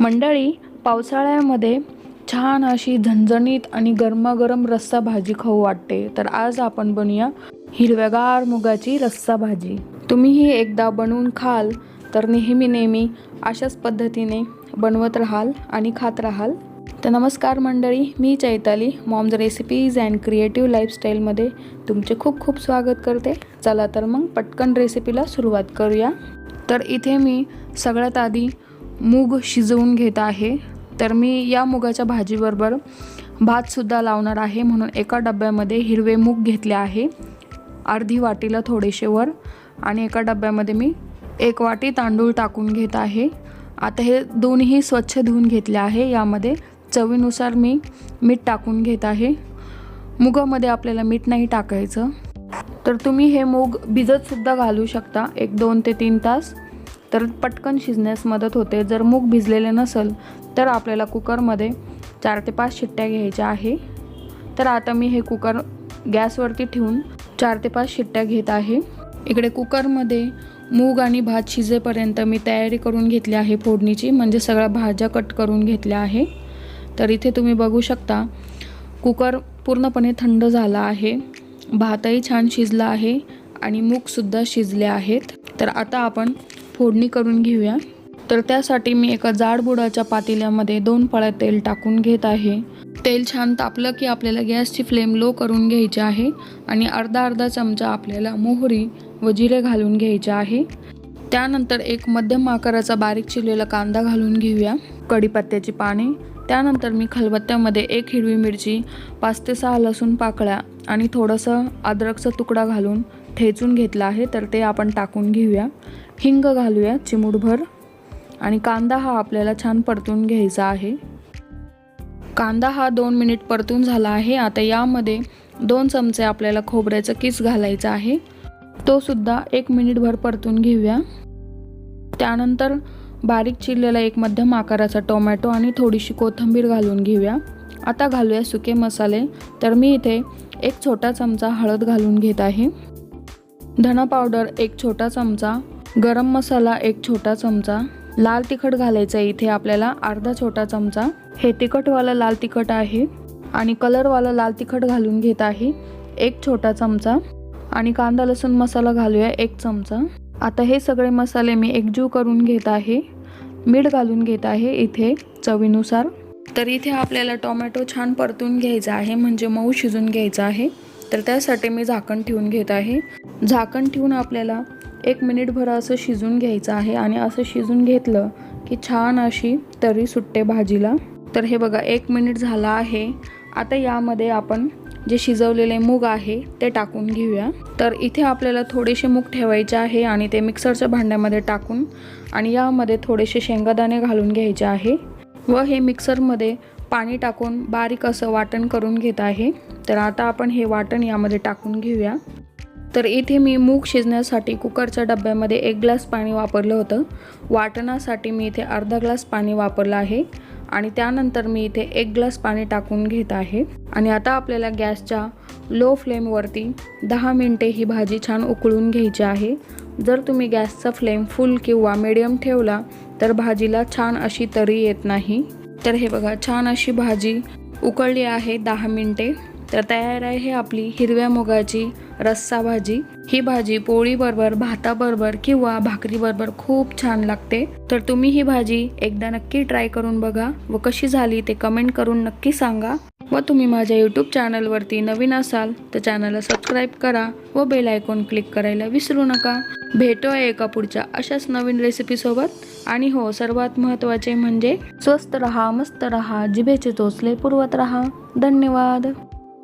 मंडळी पावसाळ्यामध्ये छान अशी झणझणीत आणि गरमागरम रस्सा भाजी खाऊ वाटते. तर आज आपण बनवूया हिरव्यागार मुगाची रस्सा भाजी. तुम्हीही एकदा बनवून खाल तर नेहमी नेहमी अशाच पद्धतीने बनवत राहाल आणि खात राहाल. तर नमस्कार मंडळी मी Chaitali moms recipes and creative लाईफस्टाईलमध्ये तुमचे खूप खूप स्वागत करते. चला तर मग पटकन रेसिपीला सुरुवात करूया. तर इथे मी सगळ्यात आधी मूग शिजवून घेत आहे. तर मी या मुगाच्या भाजीबरोबर भातसुद्धा लावणार आहे. म्हणून एका डब्यामध्ये हिरवे मूग घेतले आहे. अर्धी वाटीला थोडेसे वर आणि एका डब्यामध्ये मी एक वाटी तांदूळ टाकून घेत आहे. आता हे दोन्ही स्वच्छ धुवून घेतले आहे. यामध्ये चवीनुसार मी मीठ टाकून घेत आहे. मुगामध्ये आपल्याला मीठ नाही टाकायचं. तर तुम्ही हे मूग भिजतसुद्धा घालू शकता. एक दोन ते तीन तास. तर पटकन शिजण्यास मदत होते. जर मूग भिजलेले नसेल तर आपल्याला कुकरमध्ये चार ते पाच शिट्ट्या घ्यायच्या आहे. तर आता मी हे कुकर गॅसवरती ठेवून चार ते पाच शिट्ट्या घेत आहे. इकडे कुकरमध्ये मूग आणि भात शिजेपर्यंत मी तयारी करून घेतली आहे फोडणीची म्हणजे सगळ्या भाज्या कट करून घेतल्या आहे. तर इथे तुम्ही बघू शकता कुकर पूर्णपणे थंड झाला आहे. भातही छान शिजला आहे आणि मूगसुद्धा शिजले आहेत. तर आता आपण फोडणी करून घेऊया. तर त्यासाठी मी एका जाडबुडाच्या पातेल्यामध्ये दोन पळ्या तेल टाकून घेत आहे. तेल छान तापलं की आपल्याला गॅसची फ्लेम लो करून घ्यायची आहे आणि अर्धा अर्धा चमचा आपल्याला मोहरी व जिरे घालून घ्यायचे आहे. त्यानंतर एक मध्यम आकाराचा बारीक चिरलेला कांदा घालून घेऊया. कढीपत्त्याची पाने त्यानंतर मी खलबत्त्यामध्ये एक हिरवी मिरची पाच ते सहा लसूण पाकळ्या आणि थोडंसं अद्रकचा तुकडा घालून ठेचून घेतला आहे तर ते आपण टाकून घेऊया. हिंग घालूया चिमूटभर. आणि कांदा हा आपल्याला छान परतून घ्यायचा आहे. कांदा हा दोन मिनिट परतून झाला आहे. आता यामध्ये दोन चमचे आपल्याला खोबऱ्याचं किस घालायचं आहे. तो सुद्धा एक मिनिटभर परतून घेऊया. त्यानंतर बारीक चिरलेला एक मध्यम आकाराचा टोमॅटो आणि थोडीशी कोथिंबीर घालून घेऊया. आता घालूया सुके मसाले. तर मी इथे एक छोटा चमचा हळद घालून घेत आहे. धना पावडर एक छोटा चमचा गरम मसाला एक छोटा चमचा लाल तिखट घालायचं आहे इथे आपल्याला अर्धा छोटा चमचा. हे तिखटवाला लाल तिखट आहे आणि कलरवाला लाल तिखट घालून घेत आहे एक छोटा चमचा. आणि कांदा लसूण मसाला घालूया एक चमचा. आता हे सगळे मसाले मी एकजीव करून घेत आहे. मीठ घालून घेत आहे इथे चवीनुसार. तर इथे आपल्याला टोमॅटो छान परतून घ्यायचा आहे म्हणजे मऊ शिजून घ्यायचा आहे. तर त्यासाठी मी झाकण ठेवून घेत आहे. झाकण ठेवून आपल्याला एक मिनिटभर असं शिजून घ्यायचं आहे. आणि असं शिजून घेतलं की छान अशी तरी सुट्टे भाजीला. तर हे बघा एक मिनिट झाला आहे. आता यामध्ये आपण जे शिजवलेले मूग आहे ते टाकून घेऊया. तर इथे आपल्याला थोडेसे मूग ठेवायचे आहे आणि ते मिक्सरच्या भांड्यामध्ये टाकून आणि यामध्ये थोडेसे शेंगादाणे घालून घ्यायचे आहे. व हे मिक्सरमध्ये पाणी टाकून बारीक असं वाटण करून घेत आहे. तर आता आपण हे वाटण यामध्ये टाकून घेऊया. तर इथे मी मूग शिजण्यासाठी कुकरच्या डब्यामध्ये एक ग्लास पाणी वापरलं होतं. वाटणासाठी मी इथे अर्धा ग्लास पाणी वापरलं आहे आणि त्यानंतर मी इथे एक ग्लास पाणी टाकून घेत आहे. आणि आता आपल्याला गॅसच्या लो फ्लेमवरती दहा मिनटे ही भाजी छान उकळून घ्यायची आहे. जर तुम्ही गॅसचा फ्लेम फुल किंवा मिडियम ठेवला तर भाजीला छान अशी तरी येत नाही. तर हे बघा छान अशी भाजी उकळली आहे दहा मिनटे. तर तयार आहे आपली हिरव्या मुगाची रस्सा भाजी. ही भाजी पोळीबरोबर भाताबरोबर किंवा भाकरीबरोबर खूप छान लागते. तर तुम्ही ही भाजी एकदा नक्की ट्राय करून बघा व कशी झाली ते कमेंट करून नक्की सांगा. व तुम्ही माझ्या यूट्यूब चॅनलवरती नवीन असाल तर चॅनलला सबस्क्राईब करा व बेल आयकॉन क्लिक करायला विसरू नका. भेटूया एका पुढच्या अशाच नवीन रेसिपीसोबत आणि हो सर्वात महत्त्वाचे म्हणजे स्वस्त रहा मस्त रहा जिभेचे चोचले पुरवत रहा. धन्यवाद.